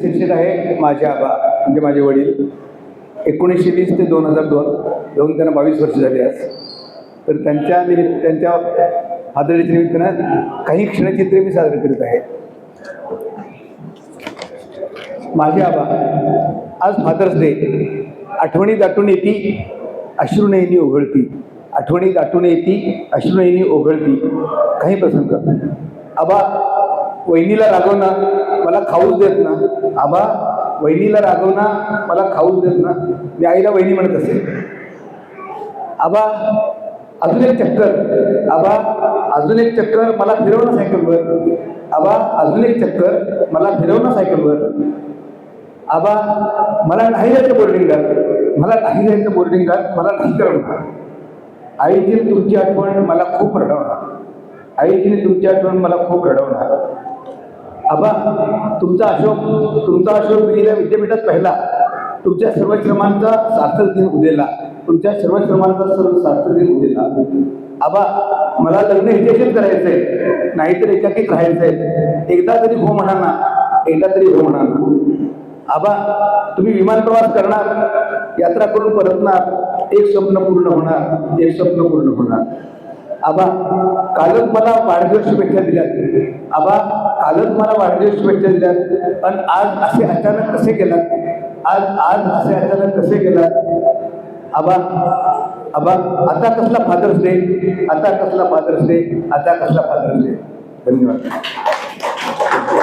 शीर्षक आहे माझे आबा म्हणजे माझे वडील. एकोणीसशे वीस ते दोन हजार दोन दोन त्यांना बावीस वर्ष झाली आज. तर त्यांच्या निमित्त त्यांच्या फादर निमित्तानं काही क्षणचित्रे मी सादर करीत आहे. माझे आबा आज फादर्स डे. आठवणी दाटून येती अश्रुनयनी ओघळती. आठवणी दाटून येती अश्रुनयनी ओघळती. काही प्रसंग. आबा वहिनीला रागवणं मला खाऊच देत ना. आबा वहिनीला रागव ना मला खाऊच देत ना. मी आईला वहिनी म्हणत असे आबा अजून एक चक्कर. आबा अजून एक चक्कर मला फिरवणं सायकलवर. आबा अजून एक चक्कर मला फिरवणं सायकलवर. आबा मला नाही जायचं बोर्डिंगात मला नाही जायचं बोर्डिंगात मला नाही करवणार आईची तुमची आठवण मला खूप रडवणार. आईची तुमची आठवण मला खूप रडवणार. आबा तुमचा अशोक तुमचा अशोक विहिरा विद्यापीठात पहिला. तुमच्या सर्व श्रमांचा सार्थक दिन उदेला. तुमच्या सर्व श्रमांचा सर्व सार्थक दिन उदेला. आबा मला लग्न हिच्याशीच करायचंय. नाहीतर एकाकीच राहायचंय. एकदा तरी हो म्हणा ना. एकदा तरी हो म्हणा ना. आबा तुम्ही विमान प्रवास करणार. यात्रा करून परतणार. एक स्वप्न पूर्ण होणार. एक स्वप्न पूर्ण होणार. आबा कालच मला वाढदिवस शुभेच्छा दिल्यात. आबा कालच मला वाढदिवस शुभेच्छा दिल्यात. पण आज असे अचानक कसे गेलात आज आज असे अचानक कसे गेलात आबा आबा आता कसला फादर्स डे आता कसला फादर्स डे आता कसला फादर्स डे धन्यवाद.